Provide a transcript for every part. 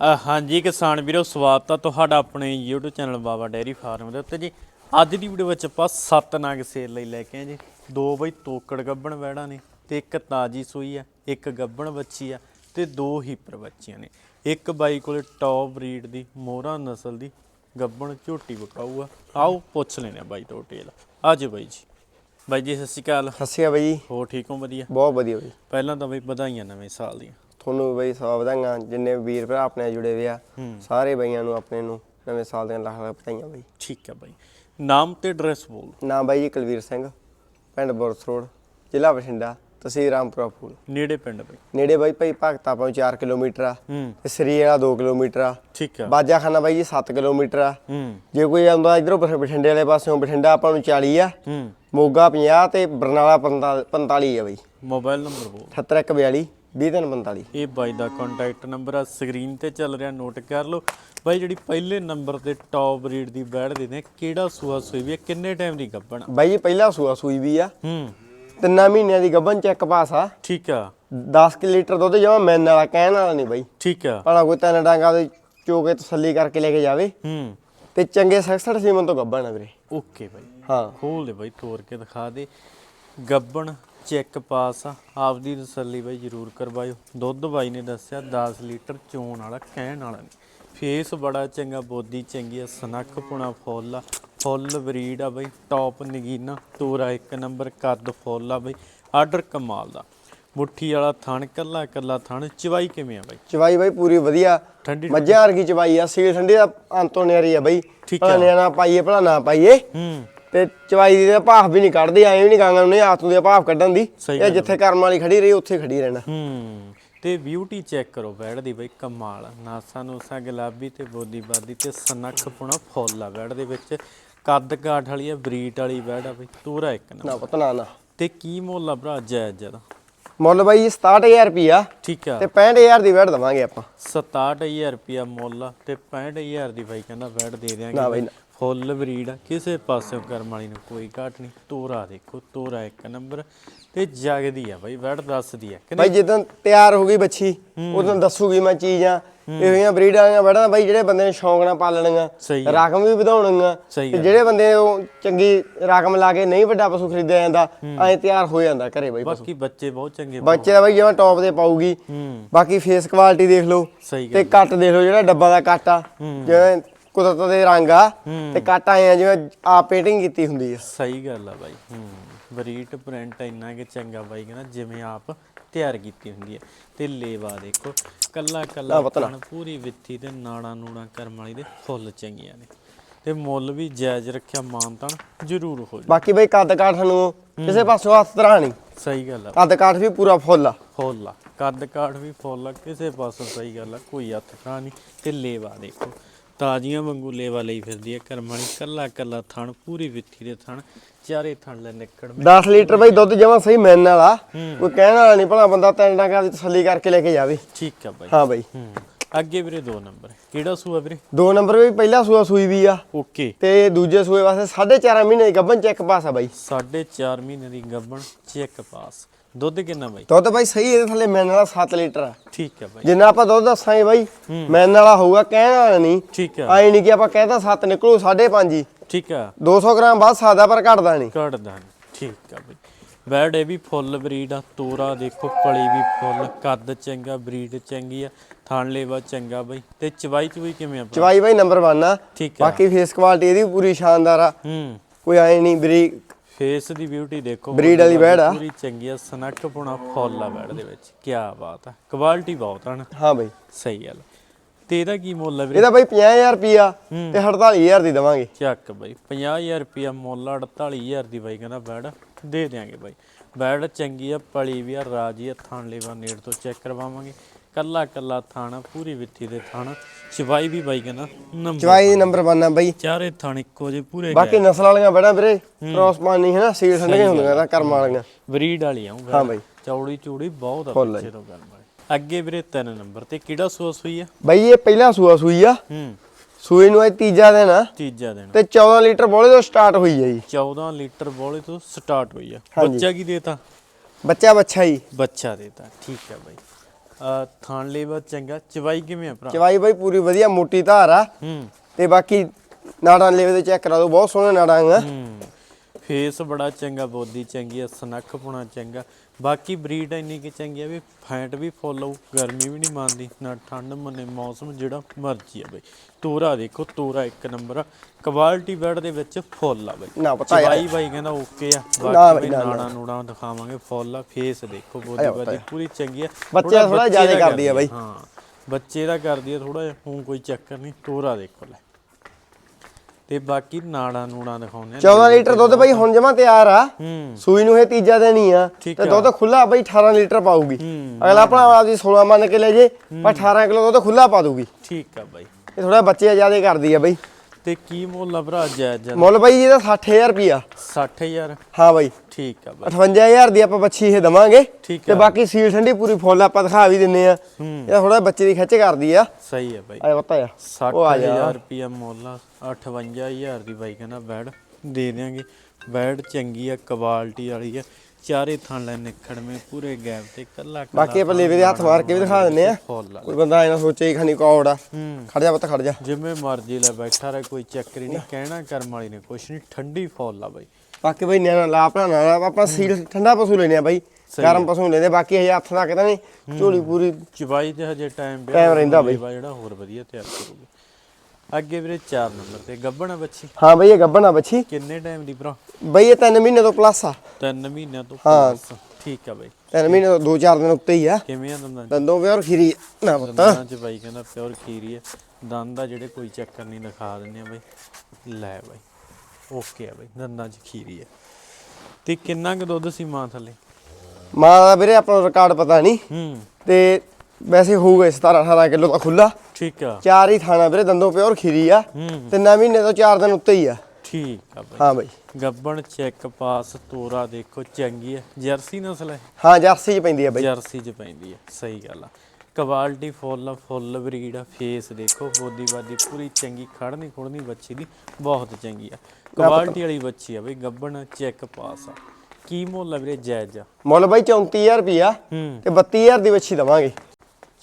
ਹਾਂਜੀ ਕਿਸਾਨ ਵੀਰੋ ਸਵਾਗਤ ਆ ਤੁਹਾਡਾ ਆਪਣੇ YouTube channel Baba dairy farm ਦੇ ਉੱਤੇ ਜੀ। ਅੱਜ ਦੀ ਵੀਡੀਓ ਵਿੱਚ ਆਪਾਂ ਸੱਤ ਨਗ ਸੇਲ ਲਈ ਲੈ ਕੇ ਆਏ ਜੀ। ਦੋ ਬਈ ਤੋਕੜ ਗੱਬਣ ਵੈੜਾਂ ਨੇ ਤੇ ਇੱਕ ਤਾਜੀ ਸੂਈ ਆ ਇੱਕ ਗੱਬਣ ਬੱਚੀ ਆ ਤੇ ਦੋ ਹੀਪਰ ਬੱਚੀਆਂ ਨੇ। ਇੱਕ ਬਾਈ ਕੋਲੇ ਟੌਪ ਬਰੀਡ ਦੀ ਮੋਹਰਾ ਨਸਲ ਦੀ ਗੱਬਣ ਝੋਟੀ ਵਿਕਾਊ ਆ। ਆਓ ਪੁੱਛ ਲੈਨੇ ਆ ਬਾਈ ਤੋਂ ਡਿਟੇਲ ਆਜੋ ਬਾਈ ਜੀ। ਬਾਈ ਜੀ ਸਤਿ ਸ਼੍ਰੀ ਅਕਾਲ। ਸਤਿ ਸ਼੍ਰੀ ਅਕਾਲ ਬਾਈ ਜੀ। ਹੋ ਠੀਕ ਹੋ? ਵਧੀਆ। ਬਹੁਤ ਵਧੀਆ ਬਾਈ ਪਹਿਲਾਂ ਤਾਂ ਬਈ ਵਧਾਈਆਂ ਨਵੇਂ ਸਾਲ ਦੀਆਂ। ਤੁਹਾਨੂੰ ਬਾਈ ਸਵਾ ਵਧਾਈਆਂ ਜਿੰਨੇ ਵੀਰ ਭਰਾ ਆਪਣੇ ਨਾਲ ਜੁੜੇ ਹੋਏ ਆ ਹੂੰ। ਸਾਰੇ ਬਾਈਆਂ ਨੂੰ ਆਪਣੇ ਨੂੰ ਨਵੇਂ ਸਾਲ ਦੀਆਂ ਲੱਖ ਲੱਖ ਵਧਾਈਆਂ ਬਾਈ। ਠੀਕ ਆ ਬਾਈ। ਨਾਮ ਤੇ ਐਡਰੈਸ ਬੋਲ। ਨਾਮ ਬਾਈ ਜੀ ਕੁਲਵੀਰ ਸਿੰਘ ਪਿੰਡ ਬੁਰਸ ਰੋਡ ਜ਼ਿਲ੍ਹਾ ਬਠਿੰਡਾ ਤਹਿਸੀਲ ਰਾਮਪੁਰਾ ਫੂਲ। ਨੇੜੇ ਪਿੰਡ ਬਾਈ। ਨੇੜੇ ਬਾਈ ਭਾਈ ਭਗਤਾ ਆਪਾਂ 4 ਕਿਲੋਮੀਟਰ ਆ ਹੂੰ। ਤੇ ਸ੍ਰੀ ਵਾਲਾ 2 ਕਿਲੋਮੀਟਰ ਆ। ਠੀਕ ਆ। ਬਾਜਾਖਾਨਾ ਬਾਈ ਜੀ 7 ਕਿਲੋਮੀਟਰ ਆ। ਹੂੰ। ਜੇ ਕੋਈ ਆਉਂਦਾ ਇਧਰੋਂ ਬਠਿੰਡੇ ਵਾਲੇ ਪਾਸਿਓਂ ਬਠਿੰਡਾ ਆਪਾਂ ਨੂੰ 40 ਆ। ਹੂੰ। ਮੋਗਾ 50 ਤੇ ਬਰਨਾਲਾ 45 ਆ ਬਾਈ। ਮੋਬਾਈਲ ਨੰਬਰ ਬੋਲ। 7142 20345 ਇਹ ਬਾਈ ਦਾ ਕੰਟੈਕਟ ਨੰਬਰ ਆ ਸਕਰੀਨ ਤੇ ਚੱਲ ਰਿਹਾ ਨੋਟ ਕਰ ਲਓ। ਬਾਈ ਜਿਹੜੀ ਪਹਿਲੇ ਨੰਬਰ ਤੇ ਟੌਪ ਬਰੀਡ ਦੀ ਬੈੜ ਦੇ ਨੇ ਕਿਹੜਾ ਸੂਆ ਸੂਈ ਵੀ ਹੈ ਕਿੰਨੇ ਟਾਈਮ ਦੀ ਗੱਭਣ ਆ? ਬਾਈ ਜੀ ਪਹਿਲਾ ਸੂਆ ਸੂਈ ਵੀ ਆ। ਹੂੰ। ਤਿੰਨਾਂ ਮਹੀਨਿਆਂ ਦੀ ਗੱਭਣ ਚੈੱਕ ਪਾਸ ਆ। ਠੀਕ ਆ। 10 ਕਿ ਲੀਟਰ ਦੁੱਧ ਜਮਾ ਮੈਨ ਵਾਲਾ ਕਹਿਣ ਵਾਲਾ ਨਹੀਂ ਬਾਈ। ਠੀਕ ਆ। ਭਲਾ ਕੋਈ ਤਿੰਨ ਡਾਂਗਾ ਦੇ ਚੋਕੇ ਤਸੱਲੀ ਕਰਕੇ ਲੈ ਕੇ ਜਾਵੇ। ਹੂੰ। ਤੇ ਚੰਗੇ 66 ਸੀਮਨ ਤੋਂ ਗੱਭਣ ਆ ਵੀਰੇ। ਓਕੇ ਬਾਈ। ਹਾਂ। ਖੋਲ ਦੇ ਬਾਈ ਤੋੜ ਕੇ ਦਿਖਾ ਦੇ। ਗੱਬਣ ਚੈੱਕ ਪਾਸ ਆਪਦੀ ਤਸੱਲੀ ਬਾਈ ਜਰੂਰ ਕਰਵਾਇਓ। ਦੁੱਧ ਬਾਈ ਨੇ ਦੱਸਿਆ 10 ਲੀਟਰ ਚੋਣ ਵਾਲਾ ਕਹਿਣ ਵਾਲਾ ਨਹੀਂ। ਫੇਸ ਬੜਾ ਚੰਗਾ ਬੋਦੀ ਚੰਗੀ ਆ ਸਨੱਖ ਪੁਣਾ ਫੁੱਲ ਆ। ਫੁੱਲ ਬਰੀਡ ਆ ਬਾਈ ਟੌਪ ਨਗੀਨਾ ਤੋਰਾ ਇੱਕ ਨੰਬਰ ਕੱਦ ਫੁੱਲ ਆ ਬਾਈ। ਆਰਡਰ ਕਮਾਲ ਦਾ। ਮੁੱਠੀ ਵਾਲਾ ਥਣ ਕੱਲਾ ਕੱਲਾ ਥਣ ਚਵਾਈ ਕਿਵੇਂ ਆ ਬਾਈ? ਚਵਾਈ ਬਾਈ ਪੂਰੀ ਵਧੀਆ। ਠੰਡੀ ਮੱਝਾਂ ਵਰਗੀ ਚਵਾਈ ਆ ਸੀਲ ਠੰਡੀ ਦਾ ਅੰਤੋਂ ਨਿਆਰੀ ਆ ਬਾਈ। ਠੀਕ ਆ। ਨਿਆਣਾ ਪਾਈਏ ਭਲਾ ਨਾ ਪਾਈਏ। ਹੂੰ। ਤੇ ਚਵਾਈ ਦੀ ਤਾਂ ਭਾਫ ਵੀ ਨਹੀਂ ਕੱਢਦੀ ਐਂ ਵੀ ਨਹੀਂ ਗਾਂਗਾ ਨੂੰ ਆਤੂ ਦੀ ਭਾਫ ਕੱਢਣ ਦੀ। ਸਹੀ ਇਹ ਜਿੱਥੇ ਕਰਮ ਵਾਲੀ ਖੜੀ ਰਹੀ ਉੱਥੇ ਖੜੀ ਰਹਿਣਾ। ਹੂੰ ਤੇ ਬਿਊਟੀ ਚੈੱਕ ਕਰੋ ਬੈੜ ਦੀ ਬਈ ਕਮਾਲ। ਨਾਸਾ ਨੂਸਾ ਗੁਲਾਬੀ ਤੇ ਬੋਦੀ ਬਾਦੀ ਤੇ ਸਨੱਖ ਪੁਣਾ ਫੁੱਲ ਆ ਬੈੜ ਦੇ ਵਿੱਚ। ਕੱਦ ਕਾਠ ਵਾਲੀ ਆ ਬਰੀਟ ਵਾਲੀ ਬੈੜ ਆ ਬਈ ਤੂਰਾ ਇੱਕ ਨਾ। ਨਾ ਪੁੱਤ ਨਾ ਤੇ ਕੀ ਮੁੱਲ ਆ ਭਰਾ ਜਾਇਜ਼ ਜਦਾ ਮੁੱਲ ਬਾਈ ਜੀ 67000 ਰੁਪਿਆ ਠੀਕ ਆ। ਤੇ 65000 ਦੀ ਵੈਟ ਦਵਾਂਗੇ ਆਪਾਂ। 67000 ਰੁਪਿਆ ਮੁੱਲ ਤੇ 65000 ਦੀ ਬਾਈ ਕਹਿੰਦਾ ਬੈੜ ਦੇ ਨਾ ਦਿਆਂਗੇ ਬਈ ਨਾ। ਫੁੱਲ ਬਰੀਡ ਆ ਕਿਸੇ ਪਾਸਿਓਂ ਕਰਮ ਵਾਲੀ ਨੂੰ ਕੋਈ ਘਾਟ ਨਹੀਂ। ਤੋਰਾ ਦੇਖੋ ਤੋਰਾ ਇੱਕ ਨੰਬਰ। ਤੇ ਜਗਦੀ ਆ ਬਾਈ ਬੈੜ ਦੱਸਦੀ ਆ। ਬਾਈ ਜਦੋਂ ਤਿਆਰ ਹੋ ਗਈ ਬੱਚੀ ਉਦੋਂ ਦੱਸੂਗੀ ਮੈਂ ਚੀਜ਼ਾਂ। ਇਹੋ ਜਿਹੀਆਂ ਬਰੀਡਾਂ ਦੀਆਂ ਬੜਾ ਬਾਈ ਜਿਹੜੇ ਬੰਦੇ ਨੇ ਸ਼ੌਂਕ ਨਾਲ ਪਾਲਣੀਆਂ। ਰਕਮ ਵੀ ਵਧਾਉਣੀਆਂ। ਤੇ। ਜਿਹੜੇ ਬੰਦੇ ਉਹ ਚੰਗੀ ਰਕਮ ਲਾ ਕੇ ਨਹੀਂ ਵੱਡਾ ਪਸ਼ੂ ਖਰੀਦਿਆ ਜਾਂਦਾ ਐਂ ਤਿਆਰ ਹੋ ਜਾਂਦਾ ਘਰੇ ਬਾਈ ਬਾਕੀ ਬੱਚੇ ਬਹੁਤ ਚੰਗੇ ਬੱਚੇ ਦਾ ਬਾਈ ਜਿਵੇਂ ਟੌਪ ਤੇ ਪਾਊਗੀ ਹੂੰ। ਬਾਕੀ ਫੇਸ ਕੁਆਲਿਟੀ ਦੇਖ ਲਓ ਤੇ ਕੱਟ ਦੇਖ ਲਓ ਜਿਹੜਾ ਡੱਬਾ ਦਾ ਕੱਟ ਆ ਜਿਵੇਂ ਕੁਦਰਤ ਦੇ ਰੰਗ ਆ ਤੇ ਕੱਟ ਆਏ ਆ ਜਿਵੇਂ ਆ ਪੇਂਟਿੰਗ ਕੀਤੀ ਹੁੰਦੀ ਆ। ਸਹੀ ਗੱਲ ਆ ਬਾਈ ਹੂੰ। ਬਰੀਟ ਪ੍ਰਿੰਟ ਇੰਨਾ ਕਿ ਚੰਗਾ ਬਾਈ ਕਹਿੰਦਾ ਜਿਵੇਂ ਆਪ ਤਿਆਰ ਕੀਤੀ ਹੁੰਦੀ ਹੈ ਤੇ ਲੇਵਾ ਦੇਖੋ ਕੱਲਾ ਕੱਲਾ ਕਣ ਪੂਰੀ ਵਿੱਥੀ ਤੇ ਨਾੜਾ ਨੂੜਾ ਕਰਮ ਵਾਲੀ ਦੇ ਫੁੱਲ ਚੰਗੀਆਂ ਨੇ। ਤੇ ਮੁੱਲ ਵੀ ਜਾਇਜ਼ ਰੱਖਿਆ ਮਾਨਤਨ ਜ਼ਰੂਰ ਹੋ ਜਾ ਬਾਕੀ ਬਾਈ ਕੱਦ ਕਾਠ ਸਾਨੂੰ ਕਿਸੇ ਪਾਸੋਂ ਹੱਥ ਤਰਾ ਨਹੀਂ। ਸਹੀ ਗੱਲ ਆ। ਕੱਦ ਕਾਠ ਵੀ ਪੂਰਾ ਫੁੱਲ ਆ। ਫੁੱਲ ਆ। ਕੱਦ ਕਾਠ ਵੀ ਫੁੱਲ ਆ ਕਿਸੇ ਪਾਸੋਂ ਸਹੀ ਗੱਲ ਆ ਕੋਈ ਹੱਥ ਖਾ ਨਹੀਂ। ਤੇ ਲੇਵਾ ਦੇਖੋ ਤਾਜ਼ੀਆਂ ਵਾਂਗੂ ਲੇਵਾ ਲਈ ਫਿਰਦੀ ਹੈ। ਕਰਮ ਵਾਲੀ ਕੱਲਾ ਕੱਲਾ ਥਣ ਪੂਰੀ ਵਿੱਥੀ ਦੇ ਥਣ ਚਾਰੇ ਥਣ ਲੈ ਨਿਕੜ 10 ਲੀਟਰ ਬਾਈ ਦੁੱਧ ਜਮਾ ਸਹੀ ਮੈਨ ਵਾਲਾ। ਕੋਈ ਕਹਿਣ ਵਾਲਾ ਨਹੀਂ ਭਲਾ ਬੰਦਾ ਤਿੰਨ ਡਾਂਗਾ ਦੀ ਤਸੱਲੀ ਕਰਕੇ ਲੈ ਕੇ ਜਾਵੇ। ਠੀਕ ਆ ਬਾਈ। ਹਾਂ ਬਾਈ। ਅੱਗੇ ਵੀਰੇ ਦੋ ਨੰਬਰ। ਕਿਹੜਾ ਸੂਆ ਵੀਰੇ? ਦੋ ਨੰਬਰ ਵੀ ਪਹਿਲਾ ਸੂਆ ਸੂਈ ਵੀ ਆ। ਓਕੇ। ਤੇ ਦੂਜੇ ਸੂਏ ਵਾਸਤੇ 4.5 ਮਹੀਨੇ ਦੀ ਗੱਭਣ ਚੈੱਕ ਪਾਸ ਆ ਬਾਈ। 4.5 ਮਹੀਨੇ ਦੀ ਗੱਬਣ ਚੈੱਕ ਪਾਸ ਦੁੱਧ ਕਿੰਨਾ ਬਾਈ? ਦੁੱਧ ਬਾਈ ਸਹੀ ਇਹਦੇ ਥੱਲੇ ਮੈਨ ਵਾਲਾ 7 ਲੀਟਰ ਆ। ਠੀਕ ਆ ਬਾਈ। ਜਿੰਨਾ ਆਪਾਂ ਦੁੱਧ ਦੱਸਾਂਗੇ ਬਾਈ ਮੈਨ ਵਾਲਾ ਹੋਊਗਾ ਕਹਿਣ ਵਾਲਾ ਨਹੀਂ। ਠੀਕ ਆ। ਆਈ ਨਹੀਂ ਕਿ ਆਪਾਂ ਕਹਿਤਾ 7 ਨਿਕਲੂ 5.5 ਹੀ। ਠੀਕ ਆ। 200 ਗ੍ਰਾਮ ਬਾਅਦ ਸਾਦਾ ਪਰ ਘਟਦਾ ਨਹੀਂ। ਘੜਦਾ ਨੀ ਠੀਕ ਆ ਬਾਈ। ਬੈਡ ਇਹ ਵੀ ਫੁੱਲ ਬਰੀਡ ਆ ਤੋਰਾ ਦੇਖੋ ਪਲੀ ਵੀ ਫੁੱਲ ਕੱਦ ਚੰਗਾ ਬਰੀਡ ਚੰਗੀ ਆ ਥਣ ਲੇਵਾ ਚੰਗਾ ਬਾਈ। ਤੇ ਚਵਾਈ ਚਵਾਈ ਕਿਵੇਂ ਆ? ਚਵਾਈ ਬਾਈ ਨੰਬਰ 1 ਆ। ਠੀਕ ਆ। ਬਾਕੀ ਫੇਸ ਕੁਆਲਿਟੀ ਇਹਦੀ ਪੂਰੀ ਸ਼ਾਨਦਾਰ ਆ। ਹੂੰ। ਕੋਈ ਆਏ ਨਹੀਂ ਬਰੀਕ ਫੇਸ ਦੀ ਬਿਊਟੀ ਦੇਖੋ Breed ਵਾਲੀ ਬੈੜ ਆ। ਪੂਰੀ ਚੰਗੀ ਆ ਸਨੱਕ ਪੁਣਾ ਫੁੱਲ ਬੈਡ ਦੇ ਵਿੱਚ। ਕੀ ਬਾਤ ਆ ਕੁਆਲਿਟੀ ਬਹੁਤ ਆ ਨਾ। ਹਾਂ ਬਾਈ। ਸਹੀ ਗੱਲ ਤੇ ਇਹਦਾ ਕੀ ਮੁੱਲ ਆ ਵੀਰੇ? ਇਹਦਾ ਬਾਈ 50000 ਰੁਪਿਆ ਤੇ 48000 ਦੀ ਦਵਾਂਗੇ। ਚੱਕ ਬਾਈ 50000 ਰੁਪਿਆ ਮੁੱਲ ਆ, 48000 ਦੀ ਬਾਈ ਕਹਿੰਦਾ ਬੈਡ ਦੇ ਦਿਆਂਗੇ ਬਾਈ। ਬੈਡ ਚੰਗੀ ਆ ਪਲੀ ਵੀ ਆ ਰਾਜੀ ਆ ਥਣ ਲੇਵਾ ਨੇੜ ਤੋਂ ਚੈੱਕ ਕਰਵਾਵਾਂਗੇ। ਕੱਲਾ ਕੱਲਾ ਥਾਣਾ ਪੂਰੀ ਵਿੱਥੀ ਦੇ ਥਾਣਾ ਚਵਾਈ ਵੀ ਬਾਈ ਕਹਿੰਦਾ ਨੰਬਰ ਚਵਾਈ ਨੰਬਰ 1 ਆ ਬਾਈ। ਚਾਰੇ ਥਣ ਇੱਕੋ ਜੇ ਪੂਰੇ ਬਾਕੀ ਨਸਲ ਵਾਲੀਆਂ ਬੜਾ ਵੀਰੇ ਕ੍ਰੋਸ ਪਾਣੀ ਹੈ ਨਾ ਸੀਲ ਠੰਡੀਆਂ ਹੁੰਦੀਆਂ ਤਾਂ ਕਰਮ ਵਾਲੀਆਂ। ਬਰੀਡ ਵਾਲੀ ਆਉਂਗਾ ਹਾਂ ਬਾਈ। ਚੌੜੀ ਚੂੜੀ ਬਹੁਤ ਆ ਪਿੱਛੇ ਤੋਂ ਗੱਲ ਵਾਲੀ ਅੱਗੇ ਵੀਰੇ ਤਿੰਨ ਨੰਬਰ ਤੇ ਕਿਹੜਾ ਸੋਸ ਹੋਈ ਆ? ਬਾਈ ਇਹ ਪਹਿਲਾ ਸੂਆ ਸੂਈ ਆ। ਹੂੰ। ਸੂਈ ਨੂੰ ਇਹ ਤੀਜਾ ਦਿਨ ਆ ਤੀਜਾ ਦਿਨ ਤੇ 14 ਲੀਟਰ ਬੋਲੇ ਤੋਂ ਸਟਾਰਟ ਹੋਈ ਹੈ ਜੀ। 14 ਲੀਟਰ ਬੋਲੇ ਤੋਂ ਸਟਾਰਟ ਹੋਈ ਆ। ਬੱਚਾ ਕੀ ਦੇਤਾ? ਬੱਚਾ ਬੱਚਾ ਹੀ ਬੱਚਾ ਦੇਤਾ। ਠੀਕ ਹੈ ਬਾਈ। ਥਾਣ ਲੇਵਾ ਚੰਗਾ। ਚਵਾਈ ਕਿਵੇਂ ਆ ਭਰਾ? ਚਵਾਈ ਬਾਈ ਪੂਰੀ ਵਧੀਆ ਮੋਟੀ ਧਾਰ ਆ। ਹੂੰ। ਤੇ ਬਾਕੀ ਨਾੜਾਂ ਲੈਵੇ ਤੇ ਚੈੱਕ ਕਰਾ ਦਿਓ ਬਹੁਤ ਸੋਹਣੇ ਨਾੜਾਂ ਆ। ਹੂੰ। ਫੇਸ ਬੜਾ ਚੰਗਾ ਬੋਦੀ ਚੰਗੀ ਆ ਸਨੱਖ ਪੁਣਾ ਚੰਗਾ। ਬਾਕੀ ਬਰੀਡ ਇੰਨੀ ਕਿ ਚੰਗੀ ਆ ਵੀ ਫੈਂਟ ਵੀ ਫੁੱਲ ਆਊ ਗਰਮੀ ਵੀ ਨਹੀਂ ਮੰਨਦੀ ਨਾ ਠੰਡ ਮੰਨੇ ਮੌਸਮ ਜਿਹੜਾ ਮਰਜ਼ੀ ਆ ਬਈ। ਤੋਰਾ ਦੇਖੋ ਤੋਰਾ ਇੱਕ ਨੰਬਰ ਆ। ਕੁਆਲਿਟੀ ਬੈਡ ਦੇ ਵਿੱਚ ਫੁੱਲ ਆ ਬਈ। ਨਾ ਪਤਾ ਯਾਰ। ਚਵਾਈ ਬਾਈ ਕਹਿੰਦਾ ਓਕੇ ਆ। ਬਾਕੀ ਬਈ, ਬਈ ਨਾ, ਨਾ। ਨਾੜਾ ਦਿਖਾਵਾਂਗੇ ਫੁੱਲ ਆ ਫੇਸ ਦੇਖੋ ਬੋਦੀ ਬਾਦੀ ਪੂਰੀ ਚੰਗੀ ਆ। ਬੱਚੇ ਬੱਚੇ ਜ਼ਿਆਦਾ ਕਰਦੀ ਆ ਬਈ। ਹਾਂ। ਬੱਚੇ ਦਾ ਕਰਦੀ ਆ ਥੋੜਾ ਜਿਹਾ ਹੁਣ ਕੋਈ ਚੱਕਰ ਨਹੀਂ ਤੋਰਾ ਦੇਖੋ ਲੈ। ਤੇ ਬਾਕੀ ਨਾੜਾ ਨੂੜਾ ਦਿਖਾਉਂਦੇ ਆ 14 ਲੀਟਰ ਦੁੱਧ ਬਾਈ ਹੁਣ ਜਮਾ ਤਿਆਰ ਆ। ਹੂੰ। ਸੂਈ ਨੂੰ ਇਹ ਤੀਜਾ ਦਿਨ ਹੀ ਆ। ਠੀਕ ਤੇ ਆ। ਦੁੱਧ ਖੁੱਲਾ ਬਾਈ 18 ਲੀਟਰ ਪਾਊਗੀ। ਹੂੰ। ਅਗਲਾ ਭਰਾ ਆਪਦੀ 16 ਮੰਨ ਕੇ ਲੈ ਜੇ ਪਰ 18 ਕਿਲੋ ਦੁੱਧ ਖੁੱਲਾ ਪਾ ਦੂਗੀ ਠੀਕ ਆ ਬਾਈ। ਇਹ ਥੋੜਾ ਬੱਚੇ ਜ਼ਿਆਦਾ ਕਰਦੀ ਆ ਬਾਈ। ਤੇ ਕੀ ਮੁੱਲ ਆ ਭਰਾ ਜਾਇਜ਼ ਜਾਇਜ਼? ਮੁੱਲ ਬਾਈ ਇਹਦਾ 60000 ਰੁਪਿਆ 60000 ਹਾਂ ਬਾਈ। ਠੀਕ ਆ ਬਾਈ। 58000 ਦੀ ਆਪਾਂ ਬੱਚੀ ਇਹ ਦਵਾਂਗੇ। ਤੇ ਆ। ਬਾਕੀ ਸੀਲ ਠੰਡੀ ਪੂਰੀ ਫੁੱਲ ਆਪਾਂ ਦਿਖਾ ਵੀ ਦਿੰਨੇ ਆ। ਇਹ ਥੋੜਾ ਬੱਚੇ ਦੀ ਖਿੱਚ ਕਰਦੀ ਆ। ਸਹੀ ਆ ਬਾਈ। ਆਏ ਪਤਾ ਆ ਉਹ ਆ ਜਾ। 60000 ਰੁਪਿਆ ਮੁੱਲ ਆ। 58000 ਦੀ ਬਾਈ ਕਹਿੰਦਾ ਬੈਡ ਦੇ ਦਿਆਂਗੇ। ਬੈਡ ਚੰਗੀ ਆ ਕੁਆਲਿਟੀ ਵਾਲੀ ਆ। ਚਾਰੇ ਥਾਂ ਲੈ ਨਿਖੜਵੇਂ ਪੂਰੇ ਗੈਪ ਤੇ ਕੱਲਾ ਕੱਲਾ ਬਾਕੀ ਆਪਾਂ ਲੇਵੇ ਦੇ ਹੱਥ ਮਾਰ ਕੇ ਵੀ ਦਿਖਾ ਦਿੰਨੇ ਆ। ਫੁੱਲ ਕੋਈ ਬੰਦਾ ਐ ਨਾ ਸੋਚੇ ਖਾਨੀ ਕੌੜ ਆ। ਖੜ ਜਾ ਪੁੱਤ ਖੜ ਜਾ। ਜਿਵੇਂ ਮਰਜ਼ੀ ਲੈ ਬੈਠਾ ਰਹੇ ਕੋਈ ਚੱਕਰ ਹੀ ਨਹੀਂ ਕਹਿਣਾ ਕਰਮ ਵਾਲੀ ਨੇ ਕੁਛ ਨਹੀਂ ਠੰਡੀ ਫੁੱਲ ਆ ਬਾਈ। ਬਾਕੀ ਬਈ ਨਿਆਣਾ ਲਾ ਆਪਣਾ ਨਾ ਆਪਾਂ ਸੀਲ ਠੰਡਾ ਪਸ਼ੂ ਲੈਨੇ ਆ ਬਾਈ ਗਰਮ ਪਸ਼ੂ ਲੈਨੇ ਬਾਕੀ ਹਜੇ ਹੱਥ ਤੱਕ ਤਾਂ ਨਹੀਂ ਝੋਲੀ ਪੂਰੀ ਚਵਾਈ ਤੇ ਹਜੇ ਟਾਈਮ Time ਰਹਿੰਦਾ ਬਈ। ਜਿਹੜਾ ਹੋਰ ਵਧੀਆ ਤਿਆਰ ਕਰੂਗੇ। ਅੱਗੇ ਵੀਰੇ 4 ਨੰਬਰ ਤੇ ਗੱਬਣਾ ਬੱਚੀ ਹਾਂ ਬਈ ਇਹ ਗੱਬਣਾ ਬੱਚੀ ਕਿੰਨੇ ਟਾਈਮ ਦੀ ਭਰਾ? ਬਈ ਇਹ 3 ਮਹੀਨੇ ਤੋਂ ਪਲੱਸ ਆ। 3 ਮਹੀਨਿਆਂ ਤੋਂ ਹਾਂ। plus। ਠੀਕ ਆ ਬਾਈ। 3 ਮਹੀਨੇ ਤੋਂ 2-4 ਦਿਨ ਉੱਤੇ ਹੀ ਆ। ਕਿਵੇਂ ਆ ਦੰਦਾਂ? ਦੰਦੋਂ ਪਿਓਰ ਖੀਰੀ ਨਾ ਪੁੱਤ। ਦੰਦਾਂ ਚ ਬਾਈ ਕਹਿੰਦਾ ਪਿਓਰ ਖੀਰੀ ਹੈ ਦੰਦ ਆ ਜਿਹੜੇ ਕੋਈ ਚੱਕਰ ਨਹੀਂ ਦਿਖਾ ਦਿੰਦੇ ਆ ਬਾਈ। ਲੈ ਬਾਈ। ਓਕੇ ਆ ਬਾਈ ਦੰਦਾਂ ਚ ਖੀਰੀ ਹੈ ਤੇ ਕਿੰਨਾ ਕੁ ਦੁੱਧ ਸੀ ਮਾਂ ਥੱਲੇ? ਮਾਂ ਦਾ ਵੀਰੇ ਆਪਾਂ ਨੂੰ ਰਿਕਾਰਡ ਪਤਾ ਨਹੀਂ ਹੂੰ। ਤੇ ਵੈਸੇ ਹੋਊਗਾ 17 18 ਕਿਲੋ ਤਾਂ ਖੁੱਲਾ ਠੀਕ ਆ। ਚਾਰ ਹੀ ਥਾਣਾ ਵੀਰੇ ਦੰਦੋਂ ਪਿਓਰ ਖੀਰੀ ਆ। ਹੂੰ। ਤਿੰਨਾਂ ਮਹੀਨੇ ਤੋਂ 4 ਦਿਨ ਉੱਤੇ ਹੀ ਆ। ਠੀਕ ਆ ਬਾਈ। ਹਾਂ ਬਈ। ਗੱਬਣ ਚੈੱਕ ਪਾਸ ਤੋਰਾ ਦੇਖੋ ਚੰਗੀ ਹੈ ਜਰਸੀ ਨਸਲ ਹੈ ਹਾਂ ਜਰਸੀ ਚ ਪੈਂਦੀ ਆ ਬਈ। ਜਰਸੀ ਚ ਪੈਂਦੀ ਹੈ ਸਹੀ ਗੱਲ ਆ। ਕੁਆਲਿਟੀ ਫੁੱਲ ਫੁੱਲ ਬਰੀਡ ਆ ਫੇਸ ਦੇਖੋ ਬੋਦੀ ਬਾਦੀ ਪੂਰੀ ਚੰਗੀ ਖੜਨੀ ਖੁੜਨੀ ਬੱਚੀ ਦੀ ਬਹੁਤ ਚੰਗੀ ਆ। ਕੁਆਲਿਟੀ ਵਾਲੀ ਬੱਚੀ ਆ ਬਈ ਗੱਬਣ ਚੈੱਕ ਪਾਸ ਆ। ਕੀ ਮੁੱਲ ਆ ਵੀਰੇ ਜਾਇਜ਼ ਆ? ਮੁੱਲ ਬਾਈ 34000 ਰੁਪਿਆ ਹੂੰ। ਤੇ 32000 ਦੀ ਵੱਛੀ ਦਵਾਂਗੇ।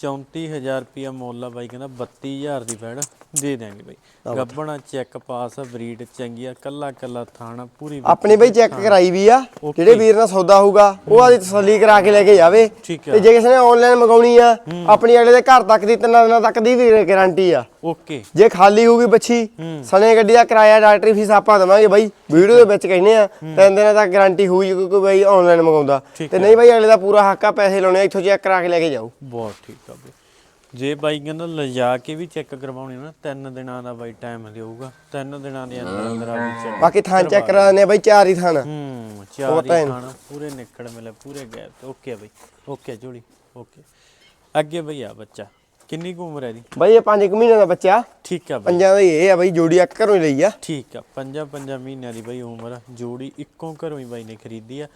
34000 ਰੁਪਿਆ ਮੁੱਲ ਆ ਬਾਈ ਕਹਿੰਦਾ 32000 ਦੀ ਬੈੜ ਦੇ ਦਿਆਂਗੇ ਬਾਈ। ਗੱਬਣਾ ਚੈੱਕ ਪਾਸ ਬਰੀਡ ਚੰਗੀ ਆ ਕੱਲਾ ਕੱਲਾ ਥਾਣਾ ਪੂਰੀ ਆਪਣੀ ਬਈ ਚੈੱਕ ਕਰਾਈ ਵੀ ਆ. ਜਿਹੜੇ ਵੀਰ ਨਾਲ ਸੌਦਾ ਹੋਊਗਾ ਉਹ ਆਦੀ ਤਸੱਲੀ ਕਰਾ ਕੇ ਲੈ ਕੇ ਜਾਵੇ। ਤੇ ਜੇ ਕਿਸੇ ਨੇ ਆਨਲਾਈਨ ਮੰਗਾਉਣੀ ਆ ਆਪਣੀ ਅਗਲੇ ਦੇ ਘਰ ਤੱਕ ਦੀ ਤਿੰਨਾਂ ਦਿਨਾਂ ਤੱਕ ਦੀ ਵੀ ਗਾਰੰਟੀ ਆ। ਓਕੇ ਜੇ ਖਾਲੀ ਹੋਊਗੀ ਬੱਚੀ। ਸਣੇ ਗੱਡੀ ਦਾ ਕਿਰਾਇਆ ਡਾਕਟਰੀ ਫੀਸ ਆਪਾਂ ਦੇਵਾਂਗੇ ਬਾਈ। ਵੀਡੀਓ ਦੇ ਵਿੱਚ ਕਹਿੰਦੇ ਆ ਤਿੰਨ ਦਿਨਾਂ ਤੱਕ ਗਾਰੰਟੀ ਹੋਊਗੀ ਕਿਉਂਕਿ ਬਾਈ ਆਨਲਾਈਨ ਮੰਗਾਉਂਦਾ। ਤੇ ਨਹੀਂ ਬਾਈ ਅਗਲੇ ਦਾ ਪੂਰਾ ਹੱਕ ਆ ਪੈਸੇ ਲਾਉਣੇ ਇੱਥੋਂ ਚੈੱਕ ਕਰਾ ਕੇ ਲੈ ਕੇ ਜਾਓ। ਬਹੁਤ ਠੀਕ ਆ ਬਈ। ਜੇ ਬਾਈ ਕਹਿੰਦਾ ਲਿਜਾ ਕੇ ਵੀ ਚੈੱਕ ਕਰਵਾਉਣੀ ਨਾ ਤਿੰਨ ਦਿਨਾਂ ਦਾ ਬਾਈ ਟਾਈਮ ਦੇਊਗਾ ਤਿੰਨ ਦਿਨਾਂ ਦੇ ਅੰਦਰ ਅੰਦਰ ਆ ਵੀ ਚੈੱਕ ਬਾਕੀ ਥਾਂ ਚੈੱਕ ਕਰਾ ਆ ਬਾਈ ਚਾਰ ਹੀ ਥਾਂ। ਹੂੰ ਚਾਰ ਹੀ ਖਾਣਾ ਪੂਰੇ ਨਿਕੜ ਮਿਲੇ ਪੂਰੇ ਗੈਪ ਤੇ ਓਕੇ ਬਈ ਓਕੇ ਜੋੜੀ ਓਕੇ। ਅੱਗੇ ਬਈ ਆ ਬੱਚਾ। ਕਿੰਨੀ ਕੁ ਉਮਰ ਹੈ ਦੀ ਬਾਈ ਇਹ 5 ਮਹੀਨੇ ਦਾ ਬੱਚਾ। ਠੀਕ ਆ ਬਈ। ਪੰਜਾਂ ਦਾ ਹੀ ਇਹ ਆ ਬਾਈ ਜੋੜੀ ਇੱਕ ਘਰੋਂ ਹੀ ਲਈ ਆ। ਠੀਕ ਆ ਪੰਜਾਂ ਪੰਜਾਂ ਮਹੀਨਿਆਂ ਦੀ ਬਈ ਉਮਰ ਆ। ਜੋੜੀ ਇੱਕੋ ਘਰੋਂ ਹੀ ਬਾਈ ਨੇ ਖਰੀਦੀ ਆ।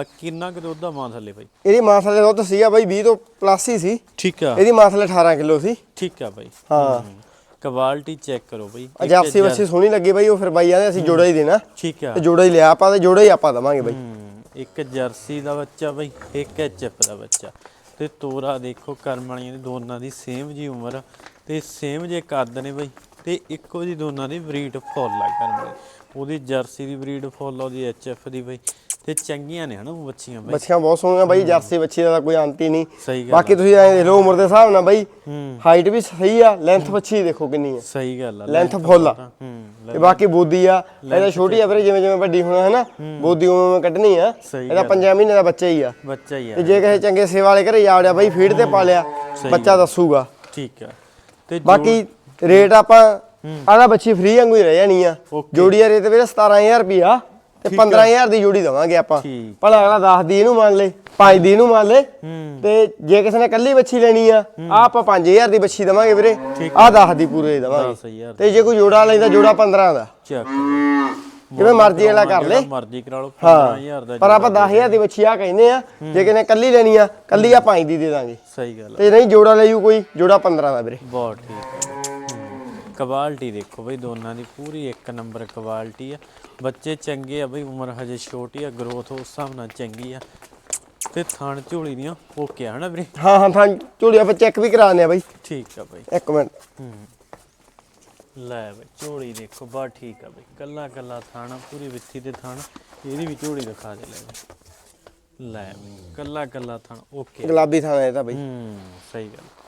ਅ, ਕਿੰਨਾ ਕੁ ਦੁੱਧ ਦਾ ਮਾਂ ਥੱਲੇ ਬਈ? ਇਹਦੀ ਮਾਂ ਥੱਲੇ ਦੁੱਧ ਸੀਗਾ ਬਾਈ 20 ਤੋਂ ਪਲੱਸ ਹੀ ਸੀ। ਠੀਕ ਆ। ਇਹਦੀ ਮਾਂ ਥੱਲੇ 18 ਕਿਲੋ ਸੀ। ਠੀਕ ਆ ਬਾਈ। ਹਾਂ। ਕੁਆਲਿਟੀ ਚੈੱਕ ਕਰੋ ਬਈ। ਇੱਕ ਵੱਛੀ ਸੋਹਣੀ ਲੱਗੀ ਬਾਈ ਉਹ ਫਿਰ ਬਾਈ ਆਂਦੇ ਅਸੀਂ ਜੋੜਾ ਹੀ ਦੇਣਾ। ਠੀਕ ਆ। ਤੇ ਜੋੜਾ ਹੀ ਲਿਆ ਆਪਾਂ ਤੇ ਜੋੜਾ ਹੀ ਆਪਾਂ ਦਵਾਂਗੇ ਬਾਈ। ਹੂੰ ਇੱਕ ਜਰਸੀ ਦਾ ਬੱਚਾ ਬਈ ਇੱਕ ਐਚਐਫ ਦਾ ਬੱਚਾ। ਤੇ ਤੋਰਾ ਦੇਖੋ ਕਰਮ ਵਾਲੀਆਂ ਦੀ ਦੋਨਾਂ ਦੀ ਸੇਮ ਜੀ ਉਮਰ ਤੇ ਸੇਮ ਜੇ ਕੱਦ ਨੇ ਬਈ ਤੇ ਇੱਕੋ ਜੀ ਦੋਨਾਂ ਦੀ ਬਰੀਡ ਫੁੱਲ ਆ ਕਰਮ ਵਾਲੀ। ਉਹਦੀ ਜਰਸੀ ਦੀ ਬਰੀਡ ਫੁੱਲ ਆ ਉਹਦੀ ਐਚਐਫ ਦੀ ਬਈ। ਤੇ ਚੰਗੀਆਂ ਨੇ ਹਨਾ ਬੱਚੀਆਂ ਬਈ। ਬੱਚੀਆਂ ਬਹੁਤ ਸੋਹਣੀਆਂ ਬਾਈ ਜਰਸੀ ਬੱਚੀ ਦਾ ਕੋਈ ਅੰਤ ਨਹੀਂ। ਬਾਕੀ ਤੁਸੀਂ ਐਂ ਦੇਖ ਲਓ ਉਮਰ ਦੇ ਹਿਸਾਬ ਨਾਲ ਬਾਈ ਹਾਈਟ ਵੀ ਸਹੀ ਆ ਲੈਂਥ ਬੱਚੀ ਦੇਖੋ ਕਿੰਨੀ ਆ। ਸਹੀ ਗੱਲ ਆ ਲੈਂਥ ਫੁੱਲ ਆ। ਹੂੰ। ਤੇ ਬਾਕੀ ਬੋਦੀ ਆ ਇਹਦਾ ਛੋਟੀ ਆ ਵੀਰੇ ਜਿਵੇਂ ਜਿਵੇਂ ਵੱਡੀ ਹੋਣਾ ਹੈ। ਨਾ ਬੋਦੀ ਉਵੇਂ ਉਵੇਂ ਕੱਢਣੀ ਆ। ਇਹਦਾ 5 ਮਹੀਨੇ ਦਾ ਬੱਚਾ ਹੀ ਆ। ਬੱਚਾ ਹੀ ਤੇ ਆ ਜੇ ਕਿਸੇ ਚੰਗੇ ਸੇਵਾ ਵਾਲੇ ਘਰੇ ਜਾ ਵੜਿਆ ਬਾਈ ਫੀਡ ਤੇ ਪਾ ਲਿਆ ਬੱਚਾ ਦੱਸੂਗਾ। ਠੀਕ ਆ। ਤੇ ਬਾਕੀ ਰੇਟ ਆਪਾਂ ਆਲਾ ਬੱਚੀ ਫ੍ਰੀ ਵਾਂਗੂ ਹੀ ਰਹਿ ਜਾਣੀ ਆ. ਜੋੜੀ ਦਾ ਰੇਟ ਵੀਰੇ 17000 ਰੁਪਿਆ ਤੇ 15000 ਦੀ ਜੋੜੀ ਦਵਾਂਗੇ ਆਪਾਂ। ਭਲਾ ਅਗਲਾ 10 ਦੀ ਇਹਨੂੰ ਮੰਨ ਲੇ 5 ਦੀ ਇਹਨੂੰ ਮੰਨ ਲੇ। ਤੇ ਜੇ ਕਿਸੇ ਨੇ ਕੱਲੀ ਬੱਚੀ ਲੈਣੀ ਆ ਆ ਆਪਾਂ 5000 ਦੀ ਬੱਚੀ ਦਵਾਂਗੇ ਵੀਰੇ। ਆ। 10 ਦੀ ਪੂਰੇ ਦਵਾਂਗੇ। 10000 ਤੇ ਜੇ ਕੋਈ ਜੋੜਾ ਲੈਂਦਾ ਜੋੜਾ 15 ਦਾ। ਚੱਕ। ਜਿਵੇਂ ਮਰਜ਼ੀ ਵਾਲਾ ਕਰ ਲੈ। ਮਰਜ਼ੀ ਕਰਾ ਲਓ ਹਾਂ। 15000 ਦਾ ਪਰ ਆਪਾਂ 10000 ਦੀ ਬੱਚੀ ਆ ਕਹਿੰਦੇ ਆ ਜੇ ਕਿਸੇ ਨੇ ਕੱਲੀ ਲੈਣੀ ਆ ਕੱਲੀ ਆ 5 ਦੀ ਦੇ ਦਾਂਗੇ। ਸਹੀ ਗੱਲ ਤੇ ਨਹੀਂ ਜੋੜਾ ਲੈ ਜੂ ਕੋਈ ਜੋੜਾ 15 ਦਾ ਵੀਰੇ। ਬਹੁਤ ਠੀਕ ਹੈ। ਕੁਆਲਿਟੀ ਦੇਖੋ ਬਈ ਦੋਨਾਂ ਦੀ ਪੂਰੀ ਇੱਕ ਨੰਬਰ ਕੁਆਲਿਟੀ ਆ। ਬੱਚੇ ਚੰਗੇ ਆ ਬਈ ਉਮਰ ਹਜੇ ਛੋਟੀ ਆ ਗਰੋਥ ਉਸ ਹਿਸਾਬ ਨਾਲ ਚੰਗੀ ਆ। ਤੇ ਥਣ ਝੋਲੀ ਦੀਆਂ ਓਕੇ ਆ ਹਨਾ ਵੀਰੇ? ਹਾਂ ਹਾਂ ਥਾਂ ਝੋਲੀ ਆਪਾਂ ਚੈੱਕ ਵੀ ਕਰਾਉਂਦੇ ਆ ਬਾਈ। ਠੀਕ ਆ ਬਾਈ। ਇੱਕ ਮਿੰਟ। ਹੂੰ। ਲੈ ਬਈ ਝੋਲੀ ਦੇਖੋ ਬਾ ਠੀਕ ਆ ਬਈ। ਕੱਲਾ ਕੱਲਾ ਥਾਣਾ ਪੂਰੀ ਵਿੱਥੀ ਤੇ ਥਾਣਾ ਇਹਦੀ ਵੀ ਝੋਲੀ ਦਿਖਾ ਦੇ ਲੈ ਬਈ। ਲੈ ਬਈ ਕੱਲਾ ਕੱਲਾ ਥਾਣਾ ਓਕੇ ਗੁਲਾਬੀ ਥਾਂ ਹੈ ਇਹ ਤਾਂ ਬਾਈ। ਹੂੰ ਸਹੀ ਗੱਲ।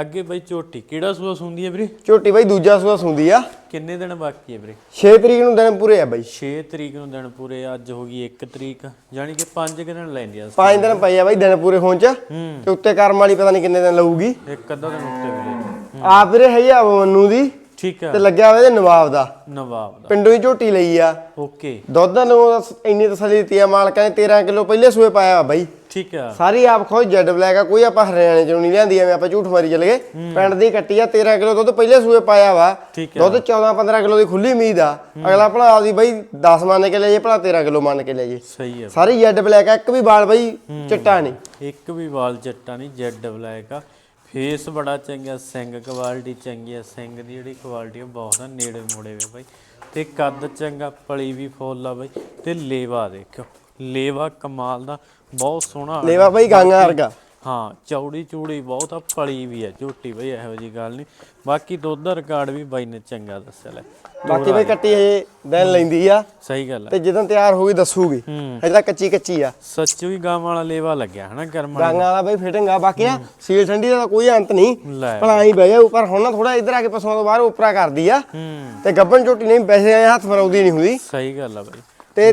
ਅੱਗੇ ਬਈ ਝੋਟੀ ਕਿਹੜਾ ਸੂਆ ਸੁੰਦੀ ਹੈ ਵੀਰੇ? ਝੋਟੀ ਬਾਈ ਦੂਜਾ ਸੂਆ ਸੁੰਦੀ ਆ। ਕਿੰਨੇ ਦਿਨ ਬਾਕੀ ਹੈ ਵੀਰੇ? 6 ਤਰੀਕ ਨੂੰ ਦਿਨ ਪੂਰੇ ਆ ਬਾਈ। 6 ਤਰੀਕ ਨੂੰ ਦਿਨ ਪੂਰੇ ਅੱਜ ਹੋ ਗਈ 1 ਤਰੀਕ ਯਾਨੀ ਕਿ 5 ਦਿਨ ਲੈਂਦੀ ਆ ਪੰਜ ਦਿਨ ਪਏ ਆ ਬਾਈ ਦਿਨ ਪੂਰੇ ਹੋਣ ਚ। ਤੇ ਉੱਤੇ ਕਰਮ ਵਾਲੀ ਪਤਾ ਨਹੀਂ ਕਿੰਨੇ ਦਿਨ ਲਊਗੀ। ਇੱਕ ਅੱਧਾ ਦਿਨ ਉੱਤੇ ਵੀ ਲੈ ਆਪ ਵੀਰੇ ਹੈ ਆ ਮੰਨੂ ਦੀ। ਠੀਕ ਆ। ਤੇ ਲੱਗਿਆ ਹੋਇਆ ਇਹਦੇ ਨਵਾਬ ਦਾ। ਨਵਾਬ ਦਾ। ਪਿੰਡੋਂ ਹੀ ਝੋਟੀ ਲਈ ਆ। ਓਕੇ। ਦੁੱਧ ਨੂੰ ਇੰਨੀ ਤਸੱਲੀ ਦਿੱਤੀ ਆ ਮਾਲਕਾਂ ਨੇ 13 ਕਿਲੋ ਪਹਿਲੇ ਸੂਏ ਪਾਇਆ ਵਾ ਬਾਈ। ਠੀਕ ਆ। ਸਾਰੀ ਆਪ ਖੁਦ ਜੈਡ ਬਲੈਕ ਆ ਕੋਈ ਆਪਾਂ ਹਰਿਆਣੇ ਚੋਂ ਨਹੀਂ ਲਿਆਂਦੀ ਐਵੇਂ ਆਪਾਂ ਝੂਠ ਮਾਰੀ ਚੱਲ ਗਏ। ਪਿੰਡ ਦੀ ਕੱਟੀ ਆ 13 ਕਿਲੋ ਦੁੱਧ ਪਹਿਲੇ ਸੂਏ ਪਾਇਆ ਵਾ। ਆ। ਦੁੱਧ 14 15 ਕਿਲੋ ਦੀ ਖੁੱਲੀ ਉਮੀਦ ਆ। ਅਗਲਾ ਭਲਾ ਆਪਦੀ ਬਾਈ 10 ਮੰਨ ਕੇ ਲੈ ਜੇ ਭਲਾ 13 ਕਿਲੋ ਮੰਨ ਕੇ ਲੈ ਜੇ। ਸਹੀ ਆ। ਸਾਰੀ ਜੈਡ ਬਲੈਕ ਆ ਇੱਕ ਵੀ ਵਾਲ ਬਾਈ ਚਿੱਟਾ ਨਹੀਂ। ਇੱਕ ਵੀ ਵਾਲ ਚੱਟਾ ਨਹੀਂ ਜੈਡ ਬਲੈਕ ਆ। ਫੇਸ ਬੜਾ ਚੰਗਾ ਸਿੰਘ ਕੁਆਲਿਟੀ ਚੰਗੀ ਆ ਸਿੰਘ ਦੀ ਜਿਹੜੀ ਕੁਆਲਿਟੀ ਆ ਬਹੁਤ ਆ ਨੇੜੇ ਮੋੜੇ ਵੇ ਬਾਈ। ਤੇ ਕੱਦ ਚੰਗਾ ਪਲੀ ਵੀ ਫੁੱਲ ਆ ਬਾਈ। ਤੇ ਲੇਵਾ ਦੇਖੋ ਲੇਵਾ ਕਮਾਲ ਦਾ ਬਹੁਤ ਸੋਹਣਾ ਲੇਵਾ ਬਾਈ ਗਾਂਗਾ ਵਰਗਾ। ਹਾਂ ਚੌੜੀ ਚੂੜੀ ਬਹੁਤ ਆ ਪਲੀ ਵੀ ਆ ਝੋਟੀ ਬਈ ਇਹੋ ਜੀ ਗੱਲ ਨਹੀਂ। ਬਾਕੀ ਦੁੱਧ ਦਾ ਰਿਕਾਰਡ ਵੀ ਬਾਈ ਨੇ ਚੰਗਾ ਦੱਸਿਆ ਲੈ। ਬਾਕੀ ਬਾਈ ਕੱਟੀ ਇਹ ਦਿਨ ਲੈਂਦੀ ਆ। ਸਹੀ ਗੱਲ ਆ। ਤੇ ਜਦੋਂ ਤਿਆਰ ਹੋਊਗੀ ਦੱਸੂਗੀ। ਹੂੰ। ਅਜੇ ਤਾਂ ਕੱਚੀ ਕੱਚੀ ਆ। ਸੱਚੂ ਹੀ ਗਾਂ ਵਾਲਾ ਲੇਵਾ ਲੱਗਿਆ ਹਨਾ ਕਰਮ ਵਾਲਾ। ਗਾਂਗਾ ਵਾਲਾ ਬਾਈ ਫਿਟਿੰਗ ਆ ਬਾਕੀ ਆ ਸੀਲ ਠੰਡੀ ਦਾ ਕੋਈ ਅੰਤ ਨਹੀਂ। ਭਲਾ ਹੀ ਬਹਿ ਜਾ ਉੱਪਰ ਹੁਣ ਨਾ ਥੋੜਾ ਇੱਧਰ ਆ ਕੇ ਪਸੋਂ ਤੋਂ ਬਾਹਰ ਉਪਰਾ ਕਰਦੀ ਆ। ਹੂੰ। ਤੇ ਗੱਬਨ ਝੋਟੀ ਨਹੀਂ ਵੈਸੇ ਐਂ ਹੱਥ ਫਰਾਉਦੀ ਨਹੀਂ ਹੁੰਦੀ। ਸਹੀ ਗੱਲ ਆ ਬਾਈ। ਤੇ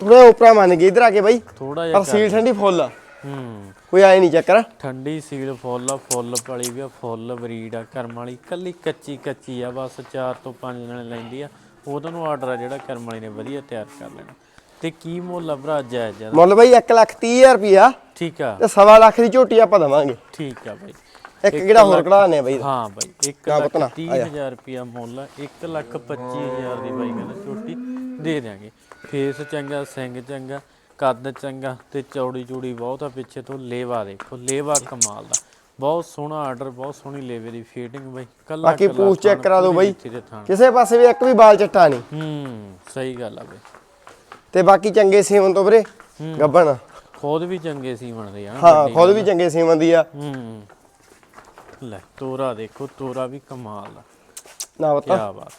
ਥੋੜਾ ਉਪਰਾ ਮੰਨ ਗਈ ਇੱਧਰ ਆ ਕੇ ਬਾਈ। ਥੋੜਾ ਜਿਹਾ ਪਰ ਸੀਲ ਠੰਡੀ ਫੁੱਲ ਹੂੰ। ਕੋਈ ਆਏ ਨਹੀਂ ਚੱਕਰ? ਠੰਡੀ ਸੀਲ ਫੁੱਲ ਫੁੱਲ ਪਲੀ ਵੀ ਆ ਫੁੱਲ ਬਰੀਡ ਆ ਕਰਮ ਵਾਲੀ। ਕੱਲੀ ਕੱਚੀ ਕੱਚੀ ਆ ਬਸ 4 ਤੋਂ 5 ਦਿਨ ਲੈਂਦੀ ਆ। ਉਹਦੋਂ ਨੂੰ ਆਰਡਰ ਆ ਜਿਹੜਾ ਕਰਮ ਵਾਲੀ ਨੇ ਵਧੀਆ ਤਿਆਰ ਕਰ ਲੈਣਾ। ਤੇ ਕੀ ਮੁੱਲ ਆ ਭਰਾ ਜਾਇਜ਼ ਜ਼ਿਆਦਾ? ਮੁੱਲ ਬਾਈ 1 ਲੱਖ 30 ਹਜ਼ਾਰ ਰੁਪਿਆ ਠੀਕ ਆ। ਤੇ ਸਵਾ ਲੱਖ ਦੀ ਝੋਟੀ ਆਪਾਂ ਦਵਾਂਗੇ। ਠੀਕ ਆ ਬਾਈ। ਇੱਕ ਕਿਹੜਾ ਹੋਰ ਕਢਾਣੇ ਆ ਬਾਈ। ਹਾਂ ਬਾਈ 1 ਕਿਆ ਲੱਖ ਪਤਨਾ, 30000 ਰੁਪਿਆ ਮੁੱਲ ਆ। 1 ਲੱਖ 25000 ਦੀ ਬਾਈ ਕਹਿੰਦਾ ਝੋਟੀ। ਦੇ ਦਿਆਂਗੇ। ਫੇਸ ਚੰਗਾ ਸਿੰਘ ਚੰਗਾ। ਕੱਦ ਚੰਗਾ ਤੇ ਚੌੜੀ ਚੂੜੀ ਬਹੁਤ ਆ ਪਿੱਛੇ ਤੋਂ ਲੇਵਾ ਦੇਖੋ ਲੇਵਾ ਕਮਾਲ ਦਾ। ਬਹੁਤ ਸੋਹਣਾ ਆਰਡਰ ਬਹੁਤ ਸੋਹਣੀ ਲੇਵੇ ਦੀ ਫੀਟਿੰਗ ਬਾਈ। ਕੱਲਾ ਬਾਕੀ ਪੂਛ ਥਣ ਕਰਾ ਦਿਓ ਬਾਈ। ਦੇ। ਕਿਸੇ ਪਾਸੇ ਵੀ ਇੱਕ ਵੀ ਬਾਲ ਚੱਟਾ ਨਹੀਂ। ਹੂੰ ਸਹੀ ਗੱਲ ਆ ਬਾਈ। ਤੇ ਬਾਕੀ ਚੰਗੇ ਸੀਮਨ ਤੋਂ ਵੀਰੇ ਗੱਬਣ। ਖੁਦ ਵੀ ਚੰਗੇ ਸੀ ਬਣਦੇ ਆ ਹਾਂ ਖੁਦ ਵੀ ਚੰਗੇ ਸੀਮਨ ਦੀ ਆ। ਹੂੰ। ਲੈ ਤੋਰਾ ਦੇਖੋ ਤੋਰਾ ਵੀ ਕਮਾਲ ਦਾ ਨਾ ਕੀ ਪਤਾ ਬਾਤ।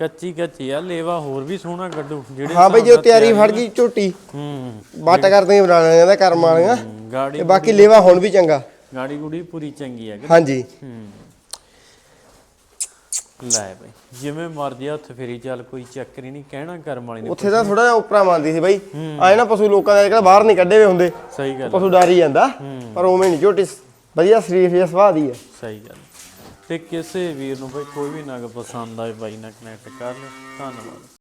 ਕੱਚੀ ਕੱਚੀ ਆ ਲੇਵਾ ਹੋਰ ਵੀ ਸੋਹਣਾ ਕੱਢੂ ਜਿਹੜੇ ਹਾਂ ਬਾਈ ਜੇ ਤਿਆਰੀ ਫੜ ਗਈ ਝੋਟੀ। ਹੂੰ। ਬਾਟਾ ਕਰਦੀਆਂ ਬਣਾ ਲੈਣੀਆਂ ਦਾ ਕਰਮ ਵਾਲੀਆਂ। ਗਾੜੀ ਤੇ ਬਾਕੀ ਲੇਵਾ ਹੁਣ ਵੀ ਚੰਗਾ। ਗਾੜੀ ਗੁੜੀ ਪੂਰੀ ਚੰਗੀ ਹੈ ਹਾਂਜੀ। ਹੂੰ। ਲੈ ਬਾਈ ਜਿਵੇਂ ਮਰਜ਼ੀ ਆ ਹੱਥ ਫੇਰੀ ਚੱਲ ਕੋਈ ਚੱਕਰ ਹੀ ਨਹੀਂ ਕਹਿਣਾ ਕਰਮ ਵਾਲੀ ਨੇ ਉੱਥੇ ਤਾਂ ਥੋੜਾ ਜਿਹਾ ਉਪਰਾ ਮੰਨਦੀ ਸੀ ਬਾਈ। ਆਏ ਨਾ ਪਸ਼ੂ ਲੋਕਾਂ ਦੇ ਜਿਹੜਾ ਬਾਹਰ ਨਹੀਂ ਕੱਢੇ ਹੋਏ ਹੁੰਦੇ। ਸਹੀ ਗੱਲ ਆ, ਪਸ਼ੂ ਡਰ ਹੀ ਜਾਂਦਾ। ਪਰ ਉਵੇਂ ਨਹੀਂ ਝੋਟੀ ਵਧੀਆ ਸਰੀਰ ਜਿਹਾ ਸੁਭਾਅ ਦੀ ਹੈ ਸਹੀ ਗੱਲ ਤੇ ਕਿਸੇ ਵੀਰ ਨੂੰ ਬਈ ਕੋਈ ਵੀ ਨਗ ਪਸੰਦ ਆਏ ਬਾਈ ਨਾਲ ਕਨੈਕਟ ਕਰ ਲਿਓ। ਧੰਨਵਾਦ।